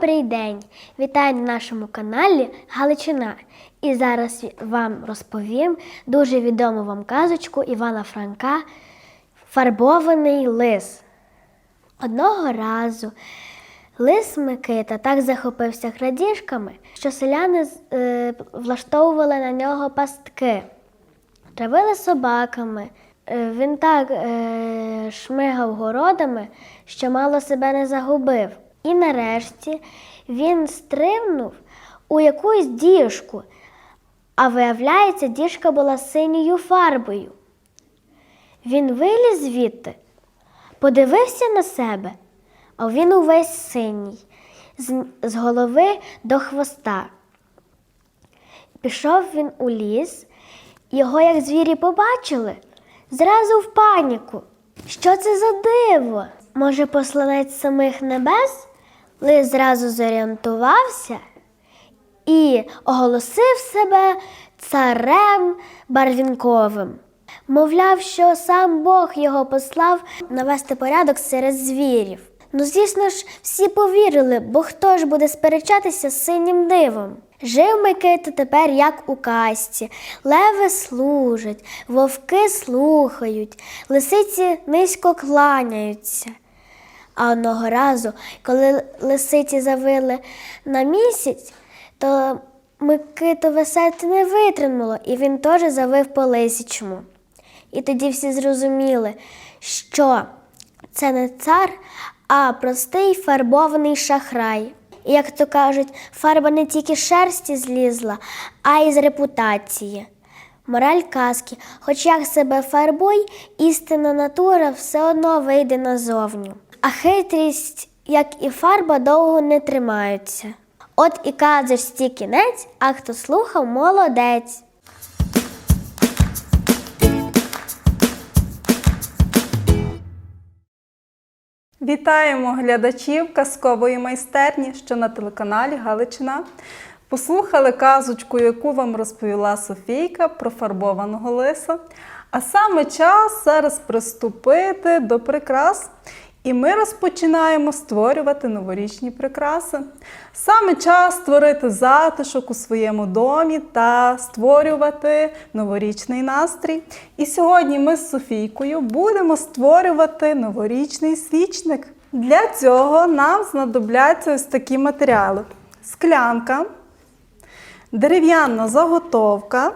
день! Вітаю на нашому каналі Галичина. І зараз вам розповім дуже відому вам казочку Івана Франка Фарбований лис. Одного разу лис Микита так захопився крадіжками, що селяни е, влаштовували на нього пастки, травили собаками. Е, Він так е, шмигав городами, що мало себе не загубив. І нарешті він стрибнув у якусь діжку, а виявляється, діжка була синьою фарбою. Він виліз звідти, подивився на себе, а він увесь синій, з, голови до хвоста. Пішов він у ліс, його, як звірі побачили, зразу в паніку. Що це за диво? Може, посланець самих небес? Лис зразу зорієнтувався і оголосив себе царем барвінковим. Мовляв, що сам Бог його послав навести порядок серед звірів. Ну, звісно ж, всі повірили, бо хто ж буде сперечатися з синім дивом? Жив Микита тепер як у казці. Леви служать, вовки слухають, лисиці низько кланяються. А одного разу, коли лисиці завили на місяць, то Микитове серце не витримало, і він теж завив по лисячому. І тоді всі зрозуміли, що це не цар, а простий фарбований шахрай. І, як то кажуть, фарба не тільки шерсті злізла, а й з репутації. Мораль казки, хоч як себе фарбуй, істинна натура все одно вийде назовню. А хитрість, як і фарба, довго не тримаються. От і казочці кінець, а хто слухав, молодець. Вітаємо глядачів казкової майстерні, що на телеканалі Галичина. Послухали казочку, яку вам розповіла Софійка про фарбованого лиса. А саме час зараз приступити до прикрас. І ми розпочинаємо створювати новорічні прикраси. Саме час створити затишок у своєму домі та створювати новорічний настрій. І сьогодні ми з Софійкою будемо створювати новорічний свічник. Для цього нам знадобляться ось такі матеріали: склянка, дерев'яна заготовка,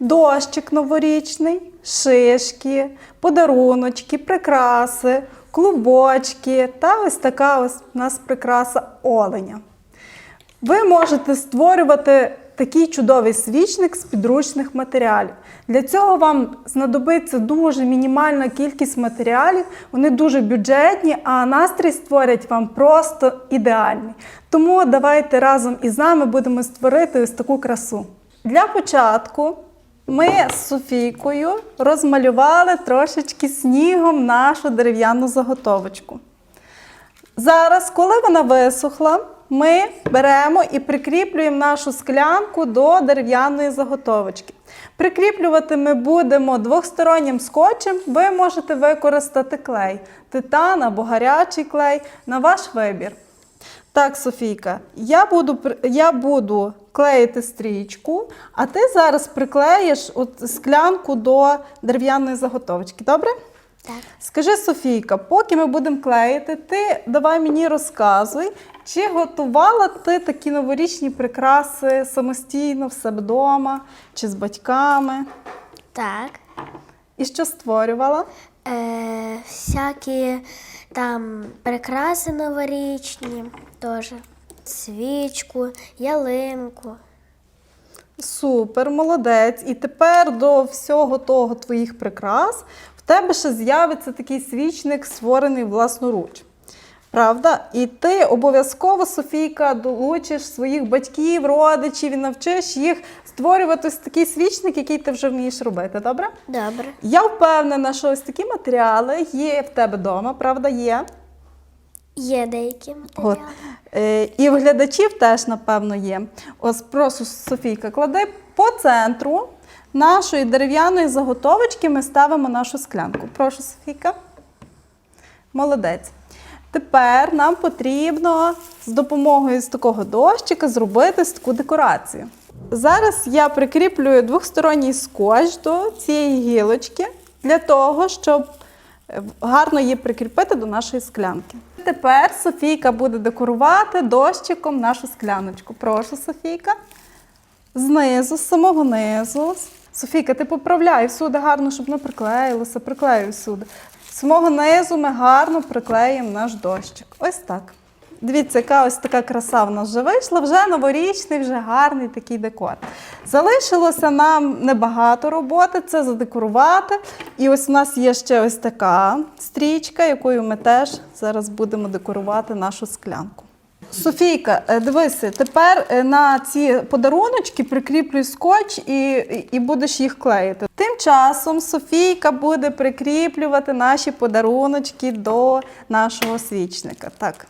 дощик новорічний, шишки, подаруночки, прикраси, клубочки та ось така ось у нас прикраса оленя. Ви можете створювати такий чудовий свічник з підручних матеріалів. Для цього вам знадобиться дуже мінімальна кількість матеріалів, вони дуже бюджетні, а настрій створять вам просто ідеальний. Тому давайте разом із нами будемо створити ось таку красу. Для початку ми з Софійкою розмалювали трошечки снігом нашу дерев'яну заготовочку. Зараз, коли вона висохла, ми беремо і прикріплюємо нашу склянку до дерев'яної заготовочки. Прикріплювати ми будемо двостороннім скотчем. Ви можете використати клей, титан або гарячий клей на ваш вибір. Так, Софійка, я буду, я буду клеїти стрічку, а ти зараз приклеїш от склянку до дерев'яної заготовочки. Добре? Так. Скажи, Софійка, поки ми будемо клеїти, ти давай мені розказуй, чи готувала ти такі новорічні прикраси самостійно в себе вдома чи з батьками? Так. І що створювала? Е, всякі там прикраси новорічні теж. Свічку, ялинку. Супер, молодець. І тепер до всього того твоїх прикрас в тебе ще з'явиться такий свічник, створений власноруч. Правда? І ти обов'язково, Софійка, долучиш своїх батьків, родичів і навчиш їх створювати ось такий свічник, який ти вже вмієш робити. Добре? Добре. Я впевнена, що ось такі матеріали є в тебе вдома, правда, є. Є деякі От. матеріали. Е, і в глядачів теж, напевно, є. Ось прошу, Софійка, клади по центру нашої дерев'яної заготовочки ми ставимо нашу склянку. Прошу, Софійка. Молодець. Тепер нам потрібно з допомогою з такого дощика зробити таку декорацію. Зараз я прикріплюю двосторонній скотч до цієї гілочки для того, щоб е, гарно її прикріпити до нашої склянки. Тепер Софійка буде декорувати дощиком нашу скляночку. Прошу, Софійка. Знизу, з самого низу. Софійка, ти поправляй всюди гарно, щоб не приклеїлося, приклеюй всюди. З самого низу ми гарно приклеїмо наш дощик. Ось так. Дивіться, яка ось така краса в нас вже вийшла, вже новорічний, вже гарний такий декор. Залишилося нам небагато роботи, це задекорувати. І ось у нас є ще ось така стрічка, якою ми теж зараз будемо декорувати нашу склянку. Софійка, е, дивися, тепер е, на ці подаруночки прикріплюй скотч і, і- будеш їх клеїти. Тим часом Софійка буде прикріплювати наші подаруночки до нашого свічника. Так,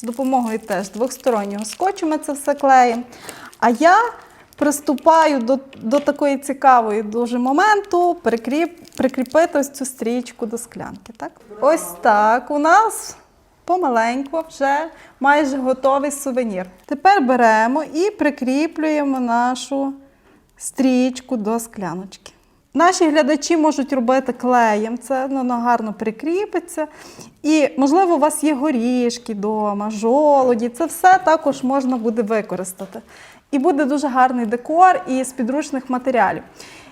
з допомогою теж двостороннього скотчу ми це все клеїмо. А я приступаю до, до такої цікавої дуже моменту прикріп, прикріпити ось цю стрічку до склянки. Так? Ось так у нас помаленьку вже майже готовий сувенір. Тепер беремо і прикріплюємо нашу стрічку до скляночки. Наші глядачі можуть робити клеєм, це ну, воно гарно прикріпиться. І, можливо, у вас є горішки вдома, жолоді. Це все також можна буде використати. І буде дуже гарний декор із підручних матеріалів.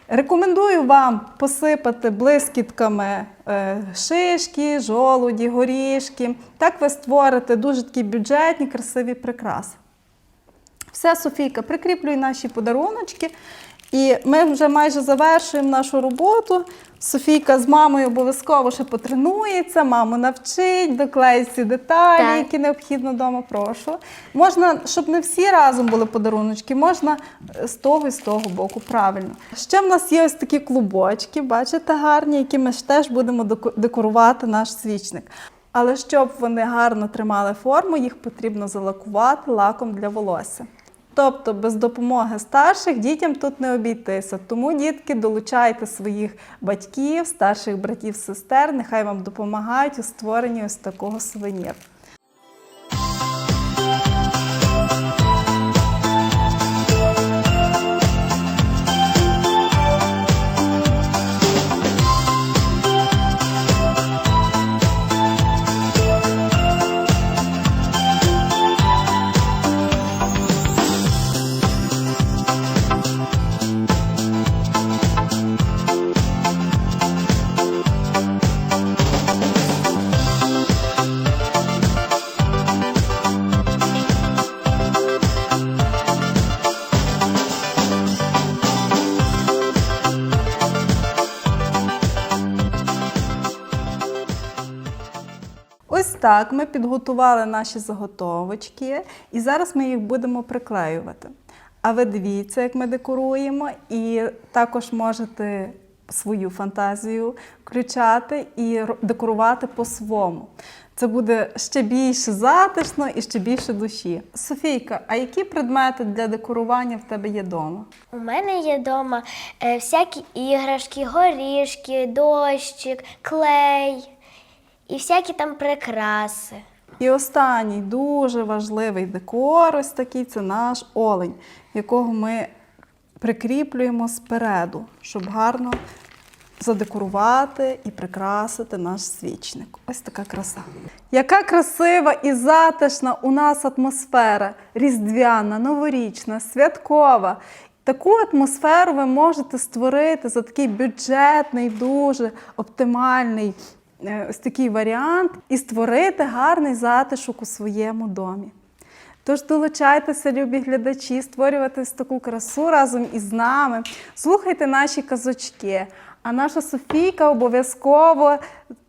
Рекомендую вам посипати блискітками е, шишки, жолуді, горішки. Так ви створите дуже такі бюджетні, красиві прикраси. Все, Софійка, прикріплюй наші подаруночки. І ми вже майже завершуємо нашу роботу. Софійка з мамою обов'язково ще потренується, маму навчить, доклеїть всі деталі, Так. які необхідно вдома. Прошу. Можна, щоб не всі разом були подаруночки, можна е, з того і з того боку. Правильно. Ще в нас є ось такі клубочки, бачите, гарні, які ми ж теж будемо деко- декорувати наш свічник. Але щоб вони гарно тримали форму, їх потрібно залакувати лаком для волосся. Тобто без допомоги старших дітям тут не обійтися. Тому, дітки, долучайте своїх батьків, старших братів, сестер, нехай вам допомагають у створенні ось такого сувеніру. Так ми підготували наші заготовочки, і зараз ми їх будемо приклеювати. А ви дивіться, як ми декоруємо, і також можете свою фантазію включати і декорувати по-своєму. Це буде ще більше затишно і ще більше душі. Софійка, а які предмети для декорування в тебе є вдома? У мене є вдома е, всякі іграшки, горішки, дощик, клей і всякі там прикраси. І останній дуже важливий декор, ось такий це наш олень, якого ми прикріплюємо спереду, щоб гарно задекорувати і прикрасити наш свічник. Ось така краса. Яка красива і затишна у нас атмосфера, різдвяна, новорічна, святкова. Таку атмосферу ви можете створити за такий бюджетний, дуже оптимальний ось такий варіант і створити гарний затишок у своєму домі. Тож долучайтеся, любі глядачі, створювати ось таку красу разом із нами. Слухайте наші казочки. А наша Софійка обов'язково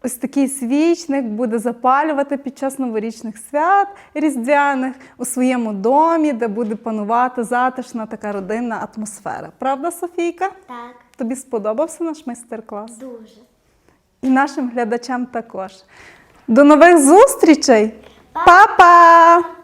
ось такий свічник буде запалювати під час новорічних свят різдвяних у своєму домі, де буде панувати затишна така родинна атмосфера. Правда, Софійка? Так, Тобі сподобався наш майстер-клас? дуже. І нашим глядачам також. До нових зустрічей! Па! Па-па!